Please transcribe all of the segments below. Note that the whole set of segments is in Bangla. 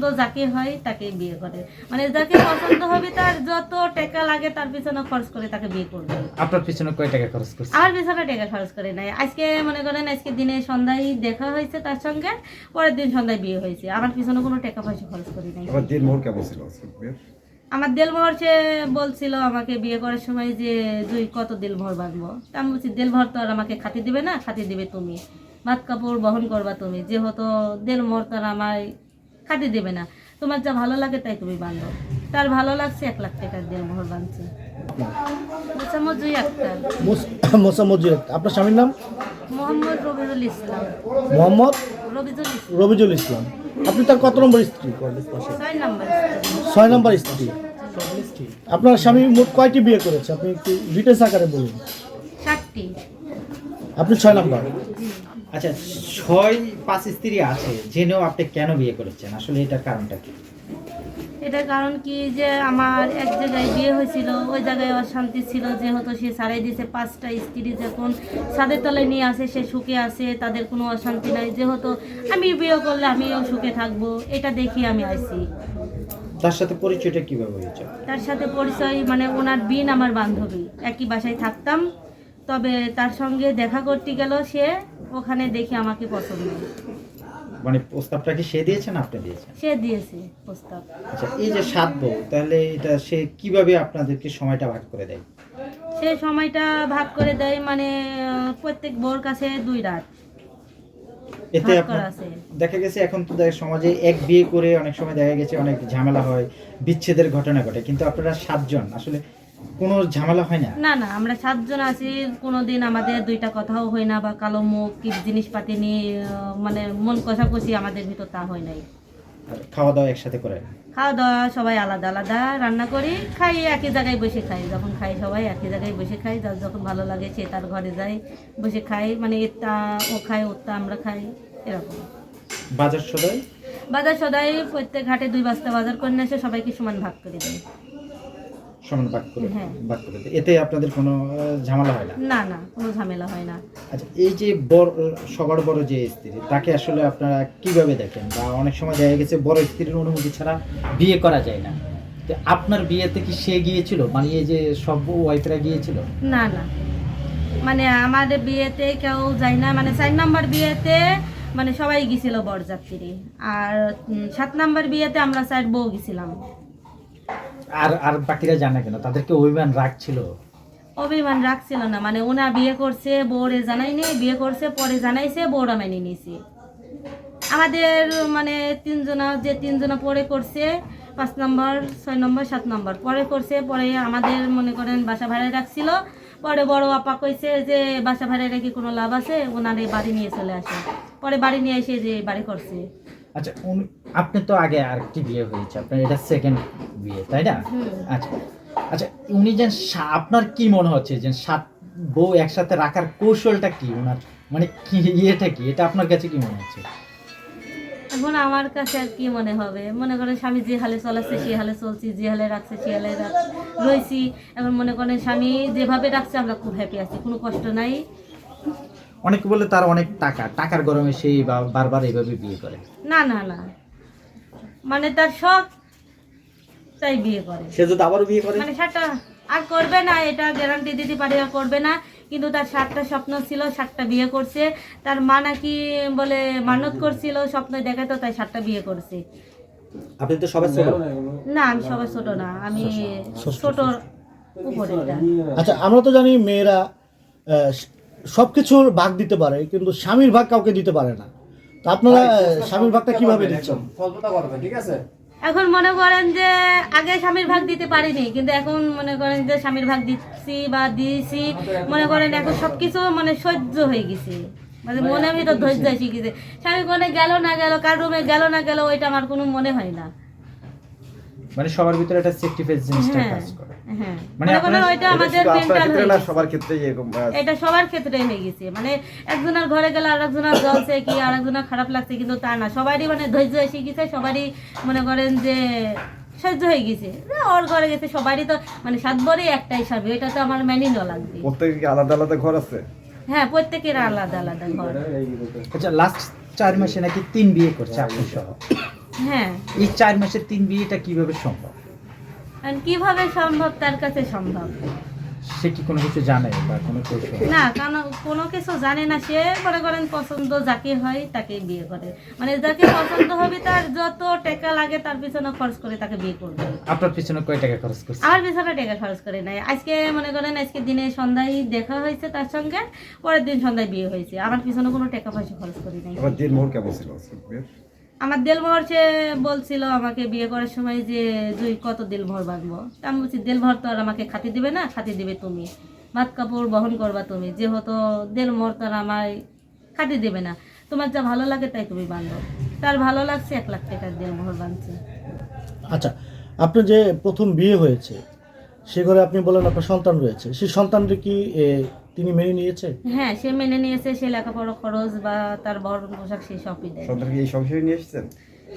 পছন্দ যাকে হয় তাকে বিয়ে করে। মানে যাকে পছন্দ হবে তার যত টাকা লাগে তার পিছনে খরচ করে তাকে বিয়ে করবে। আপনার পিছনে কয় টাকা খরচ করছে? আমার পিছনে টাকা খরচ করে নাই। আজকে মনে করেন আজকে দিনে সন্ধ্যায় দেখা হয়েছে তার সঙ্গে পরের দিন সন্ধ্যায় বিয়ে হয়েছে। আমার পিছনে কোনো টাকা পয়সা খরচ করি নাই। আবার দিন মোহর কেমন ছিল? আমার দেলমোহর সে বলছিল আমাকে বিয়ে করার সময় যে তুই কত দেলমোহর বাঁধবো? তা আমি বলছি দেলমোহর তো আর আমাকে খাতি দিবে না খাতি দিবে তুমি। ভাত কাপড় বহন করবা তুমি। যেহেতু দেলমোহর তো আর আমায় খাতি দেবে না। তোমার যা ভালো লাগে তাই তুমি বাঁধো তার ভালো লাগছে এক লাখ টাকার দেলমোহর বাঁধছে মোসাম্মদুই আক্তার। মোসাম্মদ আপনার স্বামীর নাম? মোহাম্মদ রবিউল ইসলাম। মোহাম্মদ রবিজুল ইসলাম। রবিজুল ইসলাম। আপনি তার কত নম্বর স্ত্রী? ছয় নাম্বার ছয় নম্বর স্ত্রী। আপনার স্বামী মোট কয়টি বিয়ে করেছে? আপনি একটু ডিটেলস আকারে বলুন। ষাটটি আপনি ছয় নম্বর। আচ্ছা ছয় পাঁচ স্ত্রী আছে জেনেও আপনি কেন বিয়ে করেছেন? আসলে এটার কারণটা কি? এটার কারণ কি যে আমার এক জায়গায় বিয়ে হয়েছিল ওই জায়গায় অশান্তি ছিল যেহেতু সে সারাই দিয়েছে পাঁচটা স্ত্রী যখন ছাদের তলায় নিয়ে আসে সে সুখে আসে তাদের কোনো অশান্তি নাই। যেহেতু আমি বিয়ে করলে আমিও সুখে থাকব এটা দেখি আমি আইছি। তার সাথে পরিচয়টা কীভাবে হয়েছে? তার সাথে পরিচয় মানে ওনার বিন আমার বান্ধবী। একই বাসায় থাকতাম তবে তার সঙ্গে দেখা করতে গেল সে ওখানে দেখি আমাকে পছন্দ। মানে প্রস্তাবটা কি সে দিয়েছেন আপনি দিয়েছেন? সে দিয়েছে প্রস্তাব। আচ্ছা এই যে সাত বউ তাহলে এটা সে কীভাবে আপনাদেরকে সময়টা ভাগ করে দেয়? সে সময়টা ভাগ করে দেয় মানে প্রত্যেক বোর কাছে দুই রাত। এতে দেখা গেছে এখন তো দেখ সমাজে এক বিয়ে করে অনেক সময় দেখা গেছে অনেক ঝামেলা হয় বিচ্ছেদের ঘটনা ঘটে কিন্তু আপনারা সাতজন আসলে কোনো ঝামেলা হয় না? না না আমরা সাতজন আছি কোনোদিন আমাদের দুইটা কথাও হয় না বা কালো মুখ কি জিনিসপাতি নিয়ে মানে মন কষাকষি আমাদের ভিতর তা হয় নাই। খাওয়া দাওয়া একসাথে করে? খাওয়া দাওয়া সবাই আলাদা আলাদা রান্না করি খাই একই জায়গায় বসে খাই। যখন খাই সবাই একই জায়গায় বসে খাই যার যখন ভালো লাগে সে তার ঘরে যায় বসে খাই। মানে এরটা ও খায় ওরটা আমরা খাই এরকম। বাজার সদাই? বাজার সদাই প্রত্যেক ঘাটে দুই বস্তা বাজার করে নিয়ে এসে সবাইকে সমান ভাগ করে দেয়। সমান ভাগ করে। ভাগ করে দেয়। এতে আপনাদের কোনো ঝামেলা হয় না? না না কোনো ঝামেলা হয় না। আচ্ছা এই যে বড় সবার বড় যে স্ত্রী তাকে আসলে আপনারা কীভাবে দেখেন? বা অনেক সময় দেখা গেছে বড় স্ত্রীর অনুমতি ছাড়া বিয়ে করা যায় না। তো আপনার বিয়েতে কি সে গিয়েছিল? মানে এই যে সব ওয়াইফরা গিয়েছিল? না না। মানে আমাদের বিয়েতে কেউ যায় না। মানে চার নাম্বার বিয়েতে মানে সবাই গেছিল বরযাত্রী। আর সাত নাম্বার বিয়েতে আমরা চার বউ গেছিলাম আর আর বাকিরা জানে কেন? তাদেরকে অভিমান রাখছিল? অভিমান রাখছিল না মানে ওনা বিয়ে করছে, বউরে জানাইনি বিয়ে করছে, পরে জানাইছে বউরা মেনে নিয়েছে। আমাদের মানে তিনজনা, যে তিনজনা পরে করছে, পাঁচ নম্বর, ছয় নম্বর, সাত নম্বর, পরে করছে, পরে আমাদের মনে করেন বাসা ভাড়ায় রাখছিল, পরে বড় আপা কইছে যে বাসা ভাড়ায় রেখে কোনো লাভ আছে, ওনারে বাড়ি নিয়ে চলে আসে। পরে বাড়ি নিয়ে এসে যে বাড়ি করছে। আচ্ছা উনি- আপনি তো আগে আরেকটি বিয়ে হয়েছে আপনার এটা সেকেন্ড বিয়ে তাই না? আচ্ছা আচ্ছা উনি যেন সা- আপনার কি মনে হচ্ছে যে সাত বউ একসাথে রাখার কৌশলটা কি? ওনার মানে কি ইয়েটা কি? এটা আপনার কাছে কি মনে হচ্ছে? এখন আমার কাছে আর কি মনে হবে? মনে করেন স্বামী যে হালে চলাচ্ছে সে হালে চলছি যে হালে রাখছে সে হালে রয়েছি। এখন মনে করেন স্বামী যেভাবে রাখছে আমরা খুব হ্যাপি আছি কোনো কষ্ট নাই। অনেকে বলে তার অনেক টাকা টাকার গরমে সেই বারবার এইভাবে বিয়ে করে। না না না। মানে তার শখ তাই বিয়ে করে। সে যদি আবারও বিয়ে করে? মানে সাতটা আর করবে না এটা গ্যারান্টি দিতে পারি আর করবে না। কিন্তু তার সাতটা স্বপ্ন ছিল সাতটা বিয়ে করছে। তার মা নাকি বলে মানত করছিল স্বপ্ন দেখাতো তাই সাতটা বিয়ে করছে। আপনি তো সবাই ছোট? না আমি সবাই ছোট না আমি ছোট উপরে আচ্ছা আমরা তো জানি মেয়েরা সব কিছুর ভাগ দিতে পারে কিন্তু স্বামীর ভাগ কাউকে দিতে পারে না। তো আপনারা স্বামীর ভাগটা কীভাবে দিচ্ছেন? ঠিক আছে? এখন মনে করেন যে আগে স্বামীর ভাগ দিতে পারিনি কিন্তু এখন মনে করেন যে স্বামীর ভাগ দিচ্ছি বা দিয়েছি মনে করেন এখন সবকিছু মানে সহ্য হয়ে গেছে। মানে মনের ভিতর ধৈর্য এসে গেছে স্বামী কোনে গেল না গেল কার রুমে গেল না গেল ওইটা আমার কোনো মনে হয় না। মানে সবার ভিতরে একটা সেক্টিফাইস জিনিসটা হ্যাঁ। কাজ করে। হ্যাঁ মানে মনে ওইটা আমাদের মেন্টাল ক্ষেত্রে হয়ে না গেছে। সবার ক্ষেত্রে এরকম এটা সবার ক্ষেত্রে হয়ে গেছে। মানে একজনের ঘরে গেলে আরেকজনের জ্বলছে কি আরেকজনের খারাপ লাগছে কিন্তু তা না। সবারই মানে ধৈর্য এসে গেছে সবারই মনে করেন যে সহ্য হয়ে গেছে। ওর ঘরে গেছে সবারই তো মানে সাত বরই একটাই স্বামী এটা তো আমার মেনে নেওয়া লাগবে। প্রত্যেকে আলাদা আলাদা ঘর আছে? হ্যাঁ প্রত্যেকের আলাদা আলাদা ঘর। আচ্ছা লাস্ট চার মাসে নাকি তিন বিয়ে করছে আপনি সহ? হ্যাঁ। এই চার মাসের তিন বিয়েটা কীভাবে সম্ভব? আর কীভাবে সম্ভব তার কাছে সম্ভব? সে কি কোনো কিছু জানে বা কোনো কৌশল? না কারণ কোনো কিছু জানে না সে মনে করেন পছন্দ যাকে হয় তাকে বিয়ে করে। মানে যাকে পছন্দ হবে তার যত টাকা লাগে তার পিছনে খরচ করে তাকে বিয়ে করবে। আপনার পিছনে কয় টাকা খরচ করছে? আমার পিছনে টাকা খরচ করে নাই। আজকে মনে করেন আজকে দিনে সন্ধ্যায় দেখা হয়েছে তার সঙ্গে পরের দিন সন্ধ্যায় বিয়ে হয়েছে। আমার পিছনে কোনো টাকা পয়সা খরচ করি নাই। এবার দিন মোহর কেমন ছিল আমার দেলমোহর সে বলছিল আমাকে বিয়ে করার সময় যে, তুই কত দেলমোহর বাঁধবো? তা আমি বলছি দেলমোহর তো আর আমাকে খাতি দিবে না, খাতি দিবে তুমি। ভাত কাপড় বহন করবা তুমি। যেহেতু দেল দেলমোহর তো আর আমায় খাতি দেবে না। তোমার যা ভালো লাগে তাই তুমি বাঁধো। তার ভালো লাগছে, এক লাখ টাকার দেলমোহর বাঁধছে। আচ্ছা আপনার যে প্রথম বিয়ে হয়েছে, সে ঘরে আপনি বলেন আপনার সন্তান রয়েছে, সেই সন্তানটি কি তিনি মেনে নিয়েছে? হ্যাঁ সে মেনে নিয়েছে সে লেখাপড়া খরচ বা তার বরণ পোশাক সে সবই দেয়। সন্তানকে এই সংসারে নিয়ে এসেছেন?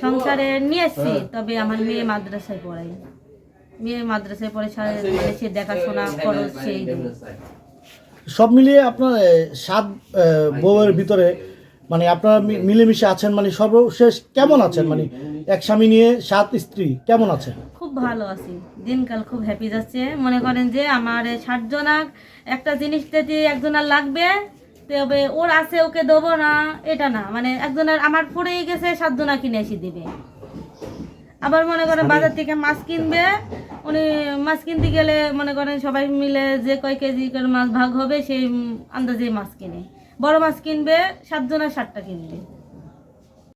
সংসারে নিয়ে এসছি তবে আমার মেয়ে মাদ্রাসায় পড়াই মেয়ে মাদ্রাসায় পড়ে সা- মানে সে দেখাশোনা খরচ সেই। সব মিলিয়ে আপনার সাত বউয়ের ভিতরে মানে আপনারা মিলেমিশে আছেন মানে সর্বশেষ কেমন আছেন? মানে এক স্বামী নিয়ে সাত স্ত্রী কেমন আছেন? ভালো আছি। দিনকাল খুব হ্যাপি যাচ্ছে। মনে করেন যে আমার ষাট জনাক একটা জিনিস যদি একজনের লাগবে তবে ওর আছে ওকে দেবো না এটা না। মানে একজনের আমার পড়েই গেছে সাতজনা কিনে এসে দিবে। আবার মনে করেন বাজার থেকে মাছ কিনবে উনি মাছ কিনতে গেলে মনে করেন সবাই মিলে যে কয় কেজি করে মাছ ভাগ হবে সেই আন্দাজে মাছ কিনে। বড় মাছ কিনবে সাতজনের ষাটটা কিনবে।